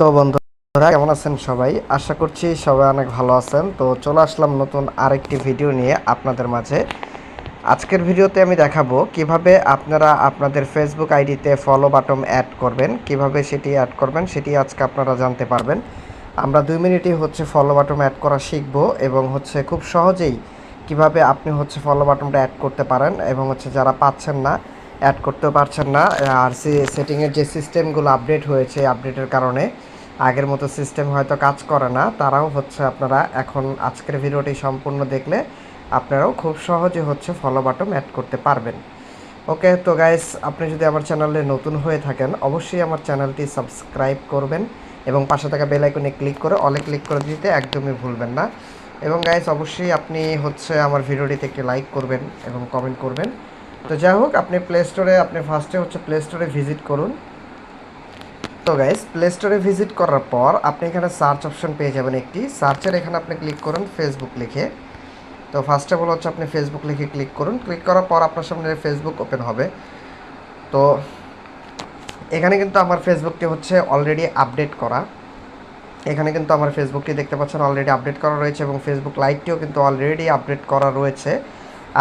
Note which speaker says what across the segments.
Speaker 1: তো বন্ধুরা, কেমন আছেন সবাই? আশা করছি সবাই অনেক ভালো আছেন। তো চলে আসলাম নতুন আরেকটি ভিডিও নিয়ে আপনাদের মাঝে। আজকের ভিডিওতে আমি দেখাবো কীভাবে আপনারা আপনাদের ফেসবুক আইডিতে ফলো বাটন অ্যাড করবেন, কীভাবে সেটি অ্যাড করবেন, সেটি আজকে আপনারা জানতে পারবেন। আমরা দুই মিনিটই হচ্ছে ফলো বাটন অ্যাড করা শিখব এবং হচ্ছে খুব সহজেই কীভাবে আপনি হচ্ছে ফলো বাটনটা অ্যাড করতে পারেন এবং হচ্ছে যারা পাচ্ছেন না অ্যাড করতেও পারছেন না। আর সেটিংয়ের যে সিস্টেমগুলো আপডেট হয়েছে আপডেটের কারণে আগের মতো সিস্টেম হয়তো কাজ করে না। তারাও হচ্ছে আপনারা এখন আজকের ভিডিওটি সম্পূর্ণ দেখলে আপনারাও খুব সহজে হচ্ছে ফলো বাটন অ্যাড করতে পারবেন। ওকে তো গাইস আপনি যদি আমার চ্যানেলে নতুন হয়ে থাকেন, অবশ্যই আমার চ্যানেলটি সাবস্ক্রাইব করবেন এবং পাশে থাকা বেল আইকনে ক্লিক করে অলে ক্লিক করে দিতে একদমই ভুলবেন না। এবং গাইস অবশ্যই আপনি হচ্ছে আমার ভিডিওটিতে একটি লাইক করবেন এবং কমেন্ট করবেন। তো যাই হোক, আপনি প্লে স্টোরে আপনি ফার্স্টে হচ্ছে প্লে স্টোরে ভিজিট করুন। তো গাইস প্লে স্টোরে ভিজিট করার পর আপনি এখানে সার্চ অপশন পেয়ে যাবেন একটি। সার্চের এখানে আপনি ক্লিক করুন ফেসবুক লিখে। তো ফার্স্ট অফ অল হচ্ছে আপনি ফেসবুক লিখে ক্লিক করুন। ক্লিক করার পর আপনার সামনে ফেসবুক ওপেন হবে। তো এখানে কিন্তু আমার ফেসবুকটি হচ্ছে অলরেডি আপডেট করা। এখানে কিন্তু আমার ফেসবুকটি দেখতে পাচ্ছেন অলরেডি আপডেট করা রয়েছে এবং ফেসবুক লাইটটিও কিন্তু অলরেডি আপডেট করা রয়েছে।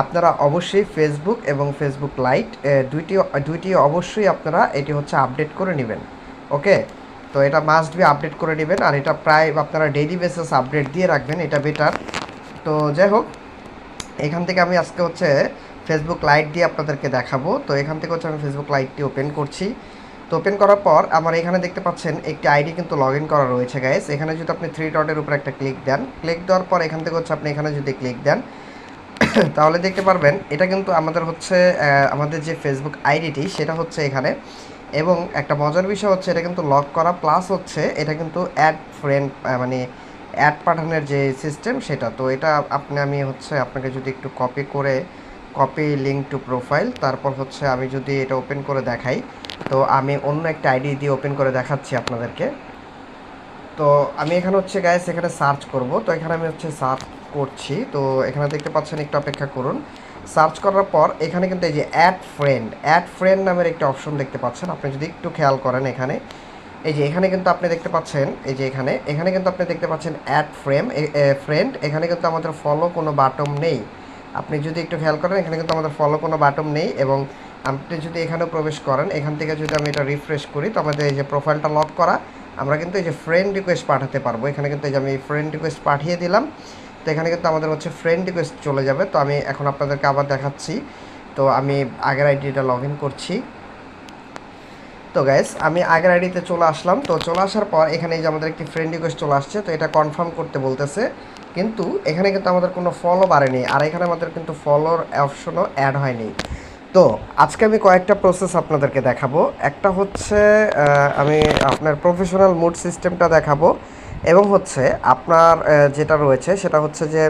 Speaker 1: আপনারা অবশ্যই ফেসবুক এবং ফেসবুক লাইট দুইটি দুইটি অবশ্যই আপনারা এটি হচ্ছে আপডেট করে নেবেন। ওকে? তো এটা মাস্ট বি আপডেট করে নেবেন আর এটা প্রায় আপনারা ডেইলি বেসিস আপডেট দিয়ে রাখবেন, এটা বেটার তো যাই হোক, এখান থেকে আমি আজকে হচ্ছে ফেসবুক লাইট দিয়ে আপনাদেরকে দেখাবো। তো এখান থেকে হচ্ছে আমি ফেসবুক লাইটটি ওপেন করছি। তো ওপেন করার পর আমার এখানে দেখতে পাচ্ছেন একটি আইডি কিন্তু লগ ইন করা রয়েছে গাইস এখানে যদি আপনি থ্রি ডটের উপর একটা ক্লিক দেন ক্লিক দেওয়ার পর এখান থেকে হচ্ছে আপনি এখানে যদি ক্লিক দেন তাহলে দেখতে পারবেন, এটা কিন্তু আমাদের হচ্ছে আমাদের যে ফেসবুক আইডিটি সেটা হচ্ছে এখানে। এবং একটা মজার বিষয় হচ্ছে, এটা কিন্তু লক করা প্লাস হচ্ছে এটা কিন্তু অ্যাড ফ্রেন্ড মানে অ্যাড পাঠানোর যে সিস্টেম সেটা। তো এটা আপনি, আমি হচ্ছে আপনাকে যদি একটু কপি করে কপি লিঙ্ক টু প্রোফাইল তারপর হচ্ছে আমি যদি এটা ওপেন করে দেখাই, তো আমি অন্য একটা আইডি দিয়ে ওপেন করে দেখাচ্ছি আপনাদেরকে। তো আমি এখানে হচ্ছে গাইস এখানে সার্চ করব। তো এখানে আমি হচ্ছে সার্চ করছি। তো এখানে দেখতে পাচ্ছেন একটু অপেক্ষা করুন। সার্চ করার পর এখানে কিন্তু এই যে অ্যাড ফ্রেন্ড অ্যাড ফ্রেন্ড নামের একটি অপশন দেখতে পাচ্ছেন। আপনি যদি একটু খেয়াল করেন এখানে, এই যে এখানে কিন্তু আপনি দেখতে পাচ্ছেন, এই যে এখানে এখানে কিন্তু আপনি দেখতে পাচ্ছেন অ্যাড ফ্রেম ফ্রেন্ড এখানে কিন্তু আমাদের ফলো কোনো বাটম নেই। আপনি যদি একটু খেয়াল করেন, এখানে কিন্তু আমাদের ফলো কোনো বাটম নেই এবং আপনি যদি এখানেও প্রবেশ করেন, এখান থেকে যদি আমি এটা রিফ্রেশ করি, তো আমাদের এই যে প্রোফাইলটা লক করা, আমরা কিন্তু এই যে ফ্রেন্ড রিকোয়েস্ট পাঠাতে পারব। এখানে কিন্তু এই যে আমি ফ্রেন্ড রিকোয়েস্ট পাঠিয়ে দিলাম। তো এখানে কিন্তু আমাদের হচ্ছে ফ্রেন্ড রিকোয়েস্ট চলে যাবে। তো আমি এখন আপনাদেরকে আবার দেখাচ্ছি। তো আমি আগের আইডিটা লগ করছি। তো গ্যাস আমি আগের আইডিতে চলে আসলাম। তো চলে আসার পর এখানে যে আমাদের একটি ফ্রেন্ড রিকোয়েস্ট চলে আসছে, তো এটা কনফার্ম করতে বলতেছে। কিন্তু এখানে কিন্তু আমাদের কোনো ফলো বাড়েনি আর এখানে আমাদের কিন্তু ফলোর অপশনও অ্যাড হয়নি। তো আজকে আমি কয়েকটা প্রসেস আপনাদেরকে দেখাবো। একটা হচ্ছে আমি আপনার প্রফেশনাল মুড সিস্টেমটা দেখাবো। এবং হচ্ছে আপনার যেটা রয়েছে সেটা হচ্ছে যে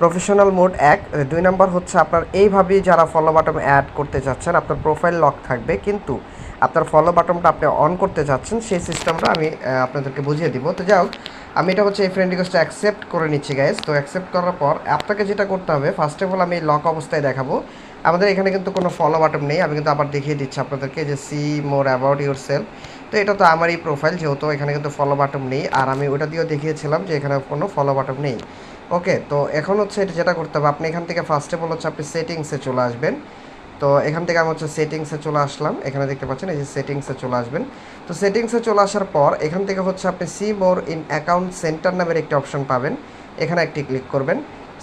Speaker 1: প্রফেশনাল মোড এক, দুই নম্বর হচ্ছে আপনার এইভাবেই যারা ফলো বাটন অ্যাড করতে চাচ্ছেন আপনার প্রোফাইল লক থাকবে। কিন্তু আপনার ফলো বাটনটা আপনি অন করতে চাচ্ছেন সেই সিস্টেমটা আমি আপনাদেরকে বুঝিয়ে দিব। তো যাই আমি এটা হচ্ছে এই ফ্রেন্ড রিকোয়েস্টটা অ্যাকসেপ্ট করে নিচ্ছি গাইজ তো অ্যাকসেপ্ট করার পর আপনাকে যেটা করতে হবে ফার্স্ট অফ অল আমি লক অবস্থায় দেখাবো। আমাদের এখানে কিন্তু কোনো ফলো বাটন নেই, আমি কিন্তু আবার দেখিয়ে দিচ্ছি আপনাদেরকে যে see more about yourself তো এটা তো আমারই প্রোফাইল যেহেতু এখানে কিন্তু ফলো বাটন নেই। আর আমি ওটা দিয়েও দেখিয়েছিলাম যে এখানে কোনো ফলো বাটন নেই। ওকে তো এখন হচ্ছে এটা যেটা করতে হবে, আপনি এখান থেকে ফার্স্ট অফ অল হচ্ছে আপনি সেটিংসে চলে আসবেন। তো এখান থেকে আমি হচ্ছে সেটিংসে চলে আসলাম। এখানে দেখতে পাচ্ছেন এই যে সেটিংসে চলে আসবেন। তো সেটিংসে চলে আসার পর এখান থেকে হচ্ছে আপনি see more in account centre নামের একটি অপশন পাবেন। এখানে একটি ক্লিক করবেন।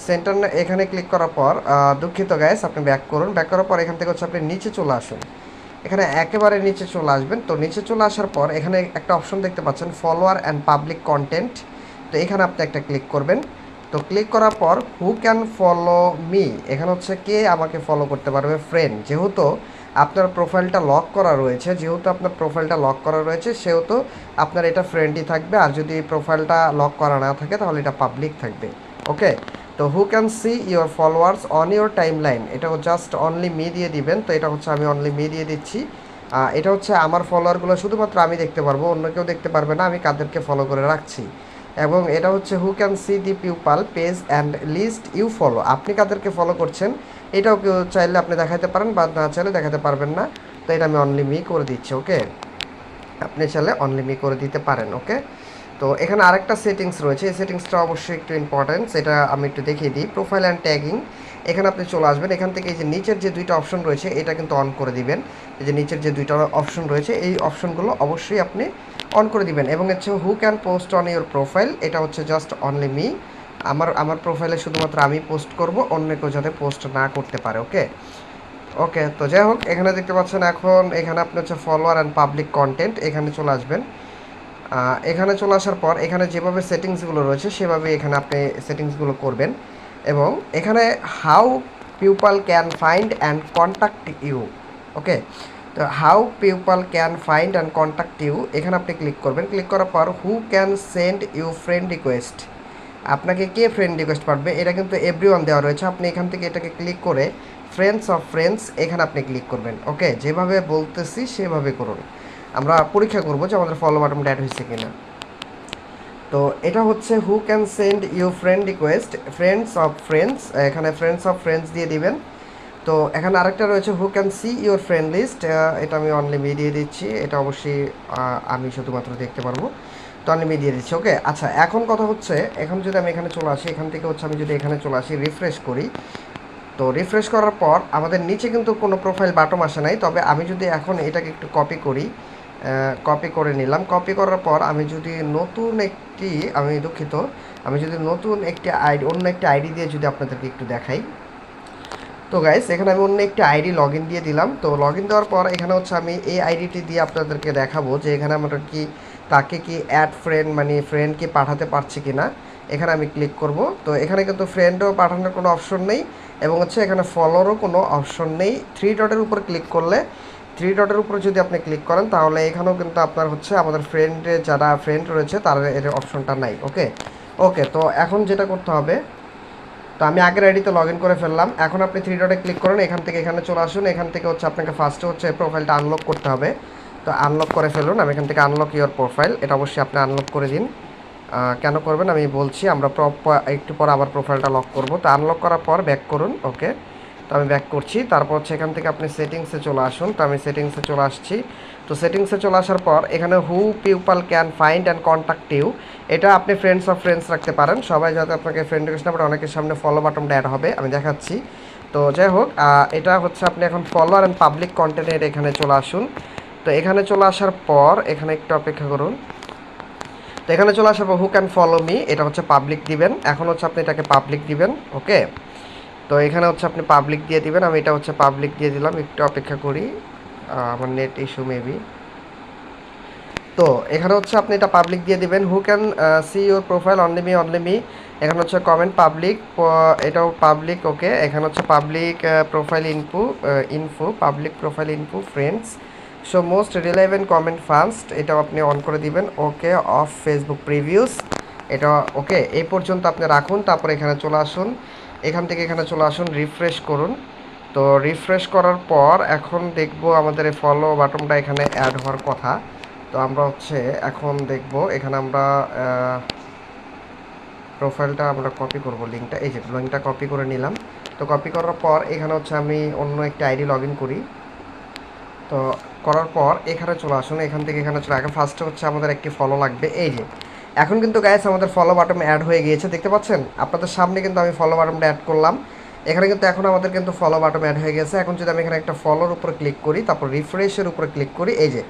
Speaker 1: সেন্টার এখানে ক্লিক করার পর দুঃখিত গ্যাস আপনি ব্যাক করুন। ব্যাক করার পর এখান থেকে হচ্ছে আপনি নিচে চলে আসুন। এখানে একেবারে নিচে চলে আসবেন। তো নিচে চলে আসার পর এখানে একটা অপশন দেখতে পাচ্ছেন ফলোয়ার অ্যান্ড পাবলিক কন্টেন্ট তো এখানে আপনি একটা ক্লিক করবেন। তো ক্লিক করার পর হু ক্যান ফলো মি এখানে হচ্ছে কে আমাকে ফলো করতে পারবে? ফ্রেন্ড যেহেতু আপনার প্রোফাইলটা লক করা রয়েছে, যেহেতু আপনার প্রোফাইলটা লক করা রয়েছে, সেহেতু আপনার এটা ফ্রেন্ডই থাকবে। আর যদি প্রোফাইলটা লক করা না থাকে, তাহলে এটা পাবলিক থাকবে। ওকে তো who can see your followers on your timeline এটা জাস্ট অনলি মি দিয়ে দিবেন, তো এটা হচ্ছে আমি অনলি মি দিয়ে দিচ্ছি। এটা হচ্ছে আমার ফলোয়ারগুলো শুধুমাত্র আমি দেখতে পারব, অন্য কেউ দেখতে পারবে না, আমি কাদেরকে ফলো করে রাখছি। এবং এটা হচ্ছে who can see the people page and list you follow আপনি কাদেরকে ফলো করছেন, এটাও কেউ চাইলে আপনি দেখাতে পারেন বা না চাইলে দেখাতে পারবেন না। তো এটা আমি অনলি মি করে দিচ্ছি ওকে আপনি চাইলে অনলি মি করে দিতে পারেন ওকে তো এখানে আরেকটা সেটিংস রয়েছে। এই সেটিংসটা অবশ্যই একটু ইম্পর্টেন্ট সেটা আমি একটু দেখিয়ে দিই। প্রোফাইল অ্যান্ড ট্যাগিং এখানে আপনি চলে আসবেন। এখান থেকে এই যে নিচের যে দুইটা অপশন রয়েছে, এটা কিন্তু অন করে দিবেন। এই যে নিচের যে দুইটা অপশন রয়েছে, এই অপশনগুলো অবশ্যই আপনি অন করে দিবেন। এবং হচ্ছে who can post on your profile এটা হচ্ছে জাস্ট অনলি মি আমার আমার প্রোফাইলে শুধুমাত্র আমি পোস্ট করব, অন্য কেউ যাতে পোস্ট না করতে পারে ওকে ওকে তো যাই হোক, এখানে দেখতে পাচ্ছেন এখন, এখানে আপনি হচ্ছে ফলোয়ার অ্যান্ড পাবলিক কন্টেন্ট এখানে চলে আসবেন। এখানে চলে আসার পর এখানে যেভাবে সেটিংসগুলো রয়েছে, সেভাবে এখানে আপনি সেটিংসগুলো করবেন। এবং এখানে how people can find and contact you okay তো how people can find and contact you এখানে আপনি ক্লিক করবেন। ক্লিক করার পর who can send you friend request আপনাকে কে ফ্রেন্ড রিকোয়েস্ট পাঠবে? এটা কিন্তু এভরি দেওয়া রয়েছে। আপনি এখান থেকে এটাকে ক্লিক করে ফ্রেন্ডস অফ ফ্রেন্ডস এখানে আপনি ক্লিক করবেন ওকে যেভাবে বলতেছি সেভাবে করুন। আমরা পরীক্ষা করব যে আমাদের ফলো বাটনটা অ্যাড হয়েছে কিনা। তো এটা হচ্ছে who can send you friend request friends of friends এখানে ফ্রেন্ডস অফ ফ্রেন্ডস দিয়ে দিবেন। তো এখানে আরেকটা রয়েছে who can see your friend list এটা আমি অনলি মি দিয়ে দিচ্ছি, এটা অবশ্যই আমি শুধুমাত্র দেখতে পারব। তো অনলি মি দিয়ে দিচ্ছি ওকে আচ্ছা এখন কথা হচ্ছে, এখন যদি আমি এখানে চলে আসি, এখান থেকে হচ্ছে আমি যদি এখানে চলে আসি রিফ্রেশ করি তো রিফ্রেশ করার পর আমাদের নিচে কিন্তু কোনো প্রোফাইল বাটম আসে নাই, তবে আমি যদি এখন এটাকে একটু কপি করি কপি করে নিলাম। কপি করার পর আমি যদি নতুন একটি, আমি দুঃখিত, আমি যদি নতুন একটি আইডি অন্য একটি আইডি দিয়ে যদি আপনাদেরকে একটু দেখাই। তো গাইস এখানে আমি অন্য একটি আইডি লগ দিয়ে দিলাম। তো লগ দেওয়ার পর এখানে হচ্ছে আমি এই আইডিটি দিয়ে আপনাদেরকে দেখাবো যে এখানে আমরা কি, তাকে কি অ্যাড ফ্রেন্ড মানে ফ্রেন্ডকে পাঠাতে পারছি কি না এখানে আমি ক্লিক করব। তো এখানে কিন্তু ফ্রেন্ডও পাঠানোর কোনো অপশন নেই এবং হচ্ছে এখানে ফলোরও কোনো অপশন নেই। থ্রি ডটের উপর ক্লিক করলে থ্রি ডটের উপর যদি আপনি ক্লিক করেন, তাহলে এখানেও কিন্তু আপনার হচ্ছে আমাদের ফ্রেন্ডে যারা ফ্রেন্ড রয়েছে, তার এর অপশনটা নাই ওকে ওকে তো এখন যেটা করতে হবে, তো আমি আগের আইডিতে লগ করে ফেললাম। এখন আপনি থ্রি ডটে ক্লিক করুন, এখান থেকে এখানে চলে আসুন। এখান থেকে হচ্ছে আপনাকে ফার্স্টে হচ্ছে প্রোফাইলটা আনলক করতে হবে। তো আনলক করে ফেলুন। আমি এখান থেকে আনলক ইওর প্রোফাইল এটা অবশ্যই আপনি আনলক করে দিন। কেন করবেন আমি বলছি, আমরা একটু পর আবার প্রোফাইলটা লক করব। তো আনলক করার পর ব্যাক করুন ওকে তো আমি ব্যাক করছি, তারপর হচ্ছে এখান থেকে আপনি সেটিংসে চলে আসুন। তো আমি সেটিংসে চলে আসছি। তো সেটিংসে চলে আসার পর এখানে who people can find and contact you এটা আপনি ফ্রেন্ডস অফ ফ্রেন্ডস রাখতে পারেন। সবাই যাতে আপনাকে ফ্রেন্ড রিকোয়েস্ট না অনেকের সামনে ফলো বাটনটা অ্যাড হবে, আমি দেখাচ্ছি। তো যাই হোক এটা হচ্ছে আপনি এখন ফলোয়ার অ্যান্ড পাবলিক কন্টেন্টের এখানে চলে আসুন। তো এখানে চলে আসার পর এখানে একটু অপেক্ষা করুন। তো এখানে চলে আসব হু ক্যান ফলো মি এটা হচ্ছে পাবলিক দিবেন। এখন হচ্ছে আপনি এটাকে পাবলিক দিবেন ওকে তো এখানে হচ্ছে আপনি পাবলিক দিয়ে দিবেন, আমি এটা হচ্ছে পাবলিক দিয়ে দিলাম, একটু অপেক্ষা করি। আমার নেট ইস্যু মেবি তো এখানে হচ্ছে আপনি এটা পাবলিক দিয়ে দিবেন who can see your profile only me only me এখানে হচ্ছে কমেন্ট পাবলিক এটাও পাবলিক ওকে এখানে হচ্ছে public profile info info public profile info friends so most relevant comment first এটাও আপনি অন করে দিবেন ওকে অফ ফেসবুক প্রিভিউস এটা ওকে এই পর্যন্ত আপনি রাখুন, তারপর এখানে চলে আসুন, এখান থেকে এখানে চলে আসুন রিফ্রেশ করুন। তো রিফ্রেশ করার পর এখন দেখব আমাদের ফলো বাটনটা এখানে অ্যাড হওয়ার কথা। তো, আমরা হচ্ছে এখন দেখব, এখানে আমরা প্রোফাইলটা আমরা কপি করব লিঙ্কটা এই যে লিঙ্কটা কপি করে নিলাম। তো কপি করার পর এখানে হচ্ছে আমি অন্য একটা আইডি লগ করি। তো করার পর এখানে চলে আসুন, এখান থেকে এখানে চলে আগে ফার্স্টে হচ্ছে আমাদের একটি ফলো লাগবে, এই যে। এখন কিন্তু গাইস আমাদের ফলো বাটন অ্যাড হয়ে গিয়েছে, দেখতে পাচ্ছেন? আপনাদের সামনে কিন্তু আমি ফলো বাটনটা অ্যাড করলাম। এখানে কিন্তু এখন আমাদের কিন্তু ফলো বাটন অ্যাড হয়ে গেছে। এখন যদি আমি এখানে একটা ফলোর উপর ক্লিক করি, তারপর রিফ্রেশের উপর ক্লিক করি, এই যে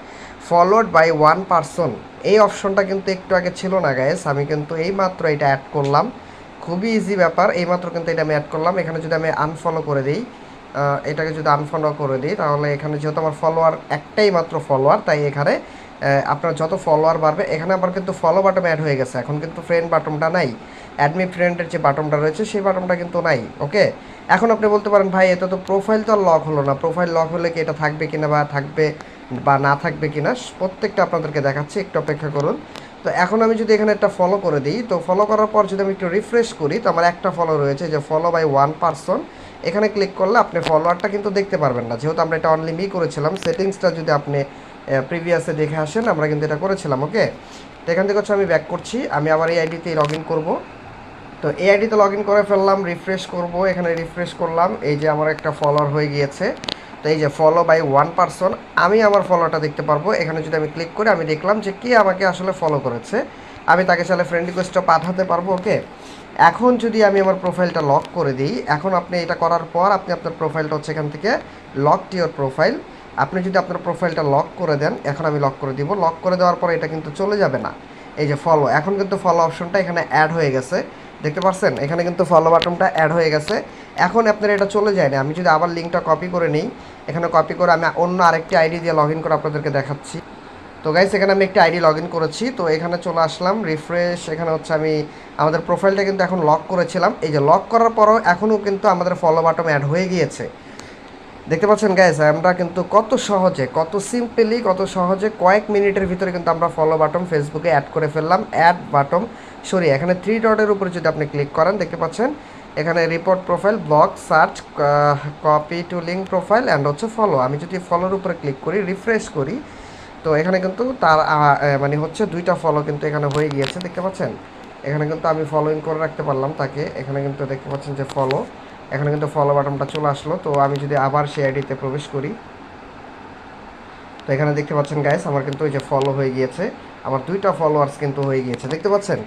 Speaker 1: ফলোড বাই ওয়ান পারসন এই অপশনটা কিন্তু একটু আগে ছিল না গাইস আমি কিন্তু এই মাত্র এটা অ্যাড করলাম। খুবই ইজি ব্যাপার, এইমাত্র কিন্তু এটা আমি অ্যাড করলাম। এখানে যদি আমি আনফলো করে দিই এটাকে যদি আনফলো করে দিই, তাহলে এখানে যেহেতু আমার ফলোয়ার একটাই মাত্র ফলোয়ার তাই এখানে আপনার যত ফলোয়ার বাড়বে, এখানে আবার কিন্তু ফলো বাটন অ্যাড হয়ে গেছে। এখন কিন্তু ফ্রেন্ড বাটনটা নাই। অ্যাডমি ফ্রেন্ডের যে বাটনটা রয়েছে, সেই বাটনটা কিন্তু নাই ওকে এখন আপনি বলতে পারেন, ভাই এটা তো প্রোফাইল তো আর লক হলো না। প্রোফাইল লক হলে কি এটা থাকবে কিনা বা থাকবে বা না থাকবে কিনা, প্রত্যেকটা আপনাদেরকে দেখাচ্ছি, একটু অপেক্ষা করুন। তো এখন আমি যদি এখানে একটা ফলো করে দিই, তো ফলো করার পর যদি আমি একটু রিফ্রেশ করি, তো আমার একটা ফলো রয়েছে, যে ফলো বাই ওয়ান পারসন এখানে ক্লিক করলে আপনি ফলোয়ারটা কিন্তু দেখতে পারবেন না। যেহেতু আমরা এটা অনলি মি করেছিলাম সেটিংসটা যদি আপনি প্রিভিয়াসে দেখে আসেন, আমরা কিন্তু এটা করেছিলাম ওকে তো এখান থেকে হচ্ছে আমি ব্যাক করছি, আমি আবার এই আইডিতে লগ ইন করব। তো এই আইডিতে লগ ইন করে ফেললাম রিফ্রেশ করব, এখানে রিফ্রেশ করলাম, এই যে আমার একটা ফলোয়ার হয়ে গিয়েছে। তো এই যে ফলো বাই ওয়ান পারসন আমি আমার ফলোটা দেখতে পারব। এখানে যদি আমি ক্লিক করি, আমি দেখলাম যে কে আমাকে আসলে ফলো করেছে। আমি তাকে চাইলে ফ্রেন্ড রিকোয়েস্টটা পাঠাতে পারব ওকে এখন যদি আমি আমার প্রোফাইলটা লক করে দিই, এখন আপনি এটা করার পর আপনি আপনার প্রোফাইলটা হচ্ছে এখান থেকে লক টু ইয়োর প্রোফাইল আপনি যদি আপনার প্রোফাইলটা লক করে দেন, এখন আমি লক করে দিব। লক করে দেওয়ার পর এটা কিন্তু চলে যাবে না। এই যে ফলো এখন কিন্তু ফলো অপশনটা এখানে অ্যাড হয়ে গেছে। দেখতে পাচ্ছেন এখানে কিন্তু ফলো বাটনটা অ্যাড হয়ে গেছে। এখন আপনার এটা চলে যায় না। আমি যদি আবার লিঙ্কটা কপি করে নিই, এখানে কপি করে আমি অন্য আরেকটি আইডি দিয়ে লগ ইন করে আপনাদেরকে দেখাচ্ছি। তো গাইস এখানে আমি একটি আইডি লগ ইন করেছি। তো এখানে চলে আসলাম রিফ্রেশ এখানে হচ্ছে আমি আমাদের প্রোফাইলটা কিন্তু এখন লক করেছিলাম। এই যে লক করার পরও এখনও কিন্তু আমাদের ফলো বাটম অ্যাড হয়ে গিয়েছে। দেখতে পাচ্ছেন গাইস আমরা কিন্তু কত সহজে, কত সিম্পলি কত সহজে কয়েক মিনিটের ভিতরে কিন্তু আমরা ফলো বাটন ফেসবুকে অ্যাড করে ফেললাম। অ্যাড বাটন সরি এখানে থ্রি ডটের উপরে যদি আপনি ক্লিক করেন, দেখতে পাচ্ছেন, এখানে report profile block search copy to link profile and হচ্ছে ফলো আমি যদি ফলোর উপরে ক্লিক করি রিফ্রেশ করি তো এখানে কিন্তু তার মানে হচ্ছে দুইটা ফলো কিন্তু এখানে হয়ে গিয়েছে, দেখতে পাচ্ছেন? এখানে কিন্তু আমি ফলোইং করে রাখতে পারলাম তাকে। এখানে কিন্তু দেখতে পাচ্ছেন যে ফলো এখানে কিন্তু ফলো বাটনটা চলে আসলো। তো আমি যদি আবার সেই আইডিতে প্রবেশ করি, তো এখানে দেখতে পাচ্ছেন গাইস আমার কিন্তু ওই যে ফলো হয়ে গিয়েছে। আমার দুইটা ফলোয়ার্স কিন্তু হয়ে গিয়েছে, দেখতে পাচ্ছেন?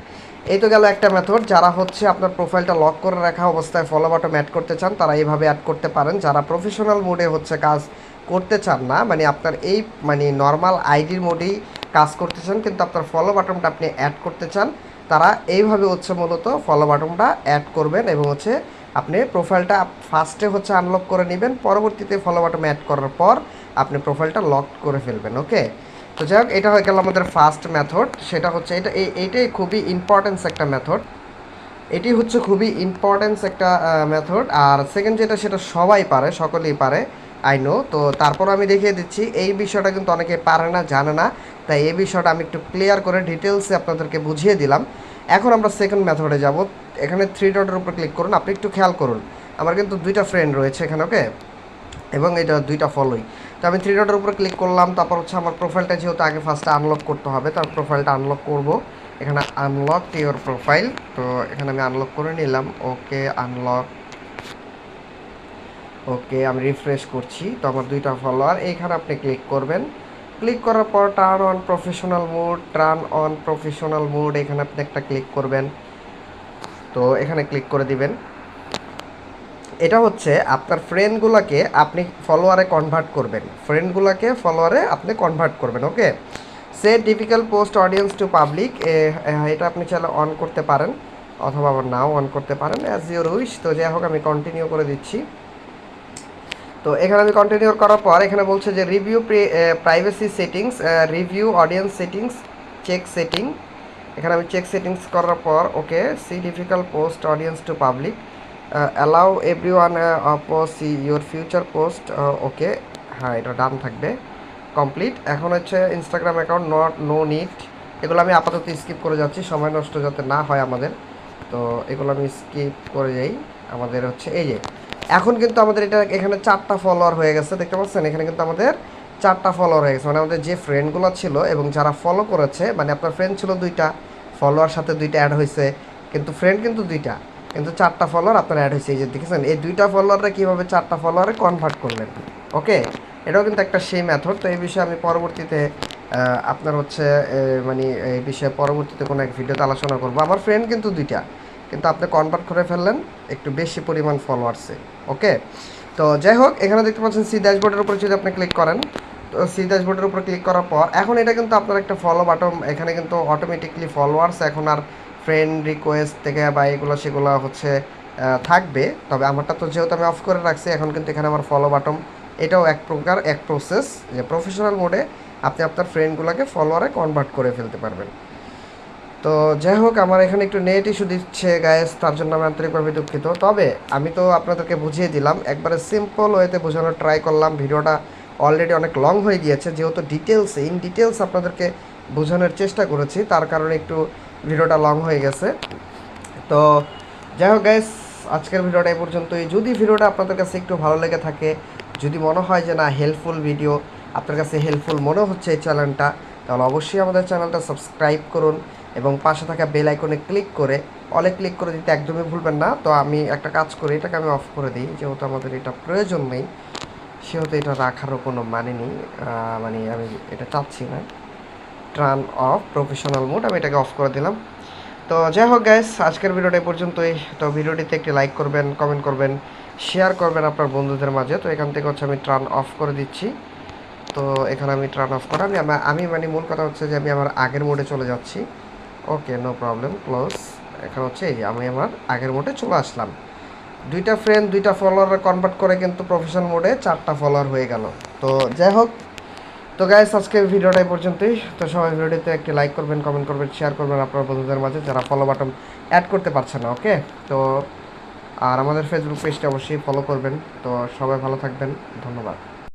Speaker 1: এই তো গেল একটা মেথড যারা হচ্ছে আপনার প্রোফাইলটা লক করে রাখা অবস্থায় ফলো বাটন অ্যাড করতে চান, তারা এইভাবে অ্যাড করতে পারেন। যারা প্রফেশনাল মোডে হচ্ছে কাজ করতে চান না মানে আপনার এই মানে নর্মাল আইডির মোডেই কাজ করতে চান, কিন্তু আপনার ফলো বাটনটা আপনি অ্যাড করতে চান, তারা এইভাবে হচ্ছে মূলত ফলো বাটনটা অ্যাড করবেন এবং হচ্ছে আপনি প্রোফাইলটা ফার্স্টে হচ্ছে আনলক করে নেবেন, পরবর্তীতে ফলো বাটন অ্যাড করার পর আপনি প্রোফাইলটা লক করে ফেলবেন ওকে তো যাই হোক, এটা হয়ে গেল আমাদের ফার্স্ট মেথড সেটা হচ্ছে এটা, এই এইটাই খুবই ইম্পর্টেন্স একটা মেথড এটি হচ্ছে খুবই ইম্পর্টেন্স একটা মেথড আর সেকেন্ড যেটা, সেটা সবাই পারে, সকলেই পারে আই নো তো তারপর আমি দেখিয়ে দিচ্ছি, এই বিষয়টা কিন্তু অনেকে পারে না, জানে না, তাই এই বিষয়টা আমি একটু ক্লিয়ার করে ডিটেলসে আপনাদেরকে বুঝিয়ে দিলাম। এখন আমরা সেকেন্ড মেথডে যাব, এখানে থ্রি ডটের উপর ক্লিক করুন, আপনি একটু খেয়াল করুন, আমার কিন্তু দুইটা ফ্রেন্ড রয়েছে এখানে ওকে এবং এটা দুইটা ফলোই তো আমি থ্রি ডটের উপর ক্লিক করলাম, তারপর হচ্ছে আমার প্রোফাইলটা যেহেতু আগে ফার্স্টে আনলক করতে হবে, তার প্রোফাইলটা আনলক করব। এখানে আনলক ইওর প্রোফাইল তো এখানে আমি আনলক করে নিলাম ওকে আনলক ওকে, আমি রিফ্রেশ করছি। তো আমার দুইটা ফলোয়ার এইখানে আপনি ক্লিক করবেন। ক্লিক করার পর turn on professional mode turn on professional mode এখানে আপনি একটা ক্লিক করবেন। তো এখানে ক্লিক করে দিবেন। এটা হচ্ছে আপনার ফ্রেন্ডগুলোকে আপনি ফলোয়ারে কনভার্ট করবেন। ফ্রেন্ডগুলোকে ফলোয়ারে আপনি কনভার্ট করবেন, okay? See difficult post audience to public এটা আপনি চাইলে অন করতে পারেন, অথবা আবার নাও অন করতে পারেন অ্যাজ ইউর উইশ তো যাই হোক, আমি কন্টিনিউ করে দিচ্ছি। তো এখানে আমি কন্টিনিউ করার পর এখানে বলছে যে review privacy settings review audience settings check setting এখানে আমি চেক সেটিংস করার পর, okay see difficult post audience to public allow everyone see your future post okay হ্যাঁ এটা ডান থাকবে কমপ্লিট এখন হচ্ছে Instagram account not no need এগুলো আমি আপাতত স্কিপ করে যাচ্ছি, সময় নষ্ট যাতে না হয় আমাদের। তো এগুলো আমি স্কিপ করে যাই। আমাদের হচ্ছে এই যে এখন কিন্তু আমাদের এটা এখানে চারটা ফলোয়ার হয়ে গেছে, দেখতে পাচ্ছেন? এখানে কিন্তু আমাদের চারটা ফলোয়ার হয়ে গেছে। মানে আমাদের যে ফ্রেন্ডগুলো ছিল এবং যারা ফলো করেছে মানে আপনার ফ্রেন্ড ছিল দুইটা ফলোয়ার সাথে দুইটা অ্যাড হয়েছে, কিন্তু ফ্রেন্ড কিন্তু দুইটা। কিন্তু চারটা ফলোয়ার আপনার অ্যাড হয়েছে। এই যে দেখেছেন, এই দুইটা ফলোয়াররা কীভাবে চারটা ফলোয়ারে কনভার্ট করবেন ওকে এটাও কিন্তু একটা সেই মেথড তো এই বিষয়ে আমি পরবর্তীতে আপনার হচ্ছে মানে এই বিষয়ে পরবর্তীতে কোনো এক ভিডিওতে আলোচনা করব। আমার ফ্রেন্ড কিন্তু দুইটা। কিন্তু আপনি কনভার্ট করে ফেললেন, একটু বেশি পরিমাণ ফলোয়ার্সে ওকে তো যাই হোক, এখানে দেখতে পাচ্ছেন সি ড্যাশবোর্ডের উপরে যদি আপনি ক্লিক করেন, তো সি ড্যাশবোর্ডের উপর ক্লিক করার পর, এখন এটা কিন্তু আপনার একটা ফলো বাটন এখানে কিন্তু অটোমেটিকলি ফলোয়ার্স এখন আর ফ্রেন্ড রিকোয়েস্ট থেকে বা এগুলো সেগুলো হচ্ছে থাকবে। তবে আমারটা তো যেহেতু আমি অফ করে রাখছি, এখন কিন্তু এখানে আমার ফলো বাটন এটাও এক প্রকার, এক প্রসেস যে প্রফেশনাল মোডে আপনি আপনার ফ্রেন্ডগুলোকে ফলোয়ারে কনভার্ট করে ফেলতে পারবেন। তো যাই হোক, আমার এখানে একটু নেট ইস্যু দিচ্ছে গায়েস তার জন্য আমি আন্তরিকভাবে দুঃখিত। তবে আমি তো আপনাদেরকে বুঝিয়ে দিলাম, একবারে সিম্পল ওয়েতে বোঝানোর ট্রাই করলাম। ভিডিওটা অলরেডি অনেক লং হয়ে গিয়েছে, যেহেতু ডিটেলস ইন ডিটেলস আপনাদেরকে বোঝানোর চেষ্টা করেছি, তার কারণে একটু ভিডিওটা লং হয়ে গেছে। তো যাই হোক গাইস আজকের ভিডিওটা এই পর্যন্তই। যদি ভিডিওটা আপনাদের কাছে একটু ভালো লেগে থাকে, যদি মনে হয় যে না হেল্পফুল ভিডিও আপনার কাছে হেল্পফুল মনে হচ্ছে এই চ্যানেলটা তাহলে অবশ্যই আমাদের চ্যানেলটা সাবস্ক্রাইব করুন। এবং পাশে থাকা বেল আইকনে ক্লিক করে অলে ক্লিক করে দিতে একদমই ভুলবেন না। তো আমি একটা কাজ করি, এটাকে আমি অফ করে দিই। যেহেতু আমাদের এটা প্রয়োজন নেই, সেহেতু এটা রাখারও কোনো মানে নেই। মানে আমি এটা চাচ্ছি না। টার্ন অফ প্রফেশনাল মোড আমি এটাকে অফ করে দিলাম। তো যাই হোক গ্যাস আজকের ভিডিওটা পর্যন্তই। তো ভিডিওটিতে একটি লাইক করবেন কমেন্ট করবেন শেয়ার করবেন আপনার বন্ধুদের মাঝে। তো এখান থেকে হচ্ছে আমি টার্ন অফ করে দিচ্ছি। তো এখানে আমি টার্ন অফ করা, আমি আমি মানে মূল কথা হচ্ছে যে আমি আমার আগের মোডে চলে যাচ্ছি। ওকে নো প্রবলেম ক্লোজ এখানে হচ্ছে এই, আমি আমার আগের মোডে চলে আসলাম। দুইটা ফ্রেন্ড দুইটা ফলোয়ার কনভার্ট করে কিন্তু প্রফেশনাল মোডে চারটা ফলোয়ার হয়ে গেল। তো যাই হোক, তো গাইস আজকে ভিডিওটা পর্যন্তই। তো সবাই ভিডিওতে একটি লাইক করবেন কমেন্ট করবেন শেয়ার করবেন আপনার বন্ধুদের মাঝে যারা ফলো বাটন অ্যাড করতে পারছে না ওকে তো আর আমাদের ফেসবুক পেজটা অবশ্যই ফলো করবেন। তো সবাই ভালো থাকবেন, ধন্যবাদ।